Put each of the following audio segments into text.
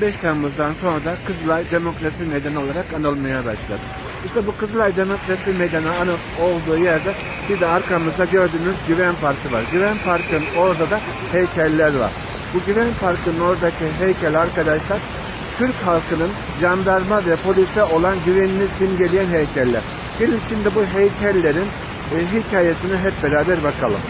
Temmuz'dan sonra da Kızılay Demokrasi Meydanı olarak anılmaya başladı. İşte bu Kızılay Demokrasi Meydanı anı olduğu yerde bir de arkamızda gördüğünüz Güven Parkı var. Güven Park'ın orada da heykeller var. Bu Güven Park'ın oradaki heykel arkadaşlar Türk halkının jandarma ve polise olan güvenini simgeleyen heykeller. Gelin şimdi bu heykellerin e, hikayesine hep beraber bakalım.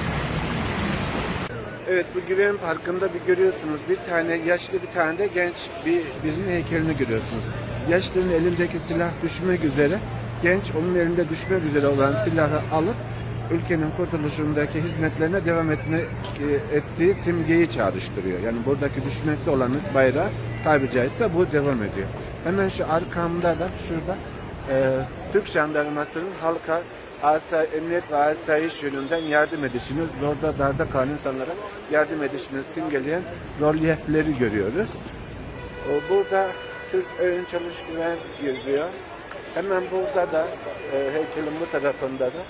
Evet bu Güven Parkı'nda bir görüyorsunuz bir tane yaşlı bir tane de genç bir birinin heykelini görüyorsunuz. Yaşlının elindeki silah düşmek üzere, genç onun elinde düşmek üzere olan silahı alıp ülkenin kurtuluşundaki hizmetlerine devam etme, e, ettiği simgeyi çağrıştırıyor. Yani buradaki düşmekte olan bayrağı tabiri caizse bu devam ediyor. Hemen şu arkamda da şurada e, Türk Jandarması'nın halka asa, emniyet ve asayiş yönünden yardım edişini, zorda darda kalan insanlara yardım edişini simgeleyen rolyefleri görüyoruz. Burada Türk Öğün Çalış Güven yazıyor. Hemen burada da e, heykelin bu tarafında da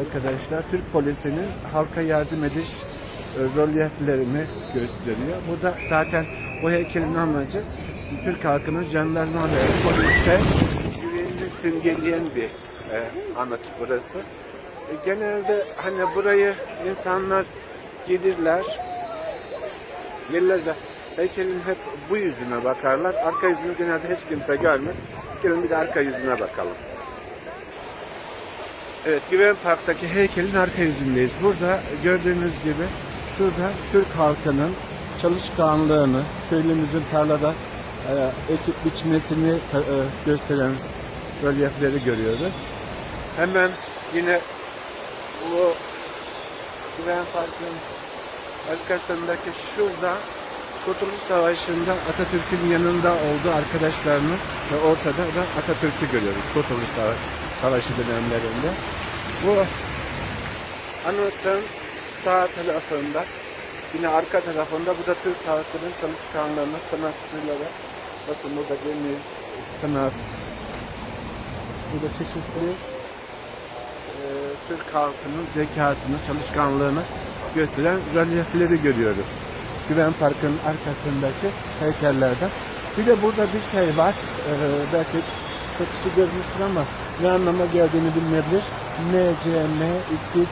arkadaşlar Türk polisinin halka yardım ediş e, rolyeflerini gösteriyor. Burada zaten bu heykelin amacı Türk halkının jandarma ve polise güvenini simgeleyen bir e, anıt burası. E, genelde hani burayı insanlar gelirler, gelirler de heykelin hep bu yüzüne bakarlar. Arka yüzünü genelde hiç kimse görmez. Gelin bir de arka yüzüne bakalım. Evet, Güven Park'taki heykelin arka yüzündeyiz. Burada gördüğünüz gibi şurada Türk halkının çalışkanlığını, köylümüzün tarlada e, ekip biçmesini e, gösteren rölyefleri görüyoruz. Hemen yine bu Güven Park'ın arkasındaki şurada Kurtuluş Savaşı'nda Atatürk'ün yanında olduğu arkadaşlarını ve ortada da Atatürk'ü görüyoruz Kurtuluş Savaşı, dönemlerinde. Bu anıtın sağ tarafında yine arka tarafında bu da Türk halkının çalışkanlığını, sanatçıları bakın burada demir, sanat burada çeşitli Türk halkının zekasını, çalışkanlığını gösteren rölyefleri görüyoruz. Güven Park'ın arkasındaki heykellerden. Bir de burada bir şey var. Ee, belki çok kişi görmüştür ama ne anlama geldiğini bilmeyebilir. M, C, M, X, X,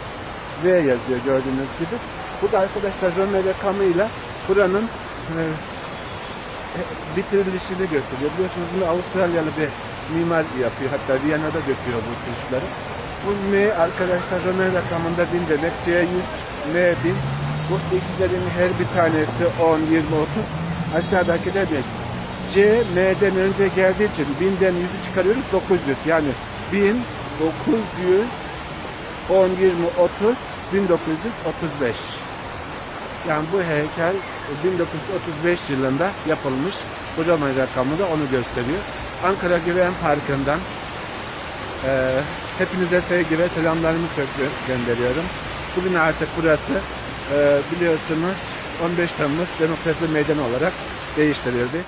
V yazıyor gördüğünüz gibi. Bu da arkadaşlar Römer rakamıyla buranın e, e, bitirilişini gösteriyor. Biliyorsunuz bunu Avustralyalı bir mimar yapıyor. Hatta Viyana'da döküyor bu kuşları. M arkadaşlar Römer rakamında 1000 demek. C 100, M 1000. Bu x'lerin her bir tanesi 10, 20, 30. Aşağıdaki de 1. C, M'den önce geldiği için 1000'den 100'ü çıkarıyoruz 900. Yani 1000, 900, 10, 20, 30, 1935. Yani bu heykel 1935 yılında yapılmış. Bu Roma rakamı da onu gösteriyor. Ankara Güven Parkı'ndan eee hepinize sevgi ve selamlarımı gö- gönderiyorum. Bugün artık burası eee, biliyorsunuz 15 Temmuz Demokrasi Meydanı olarak değiştirildi.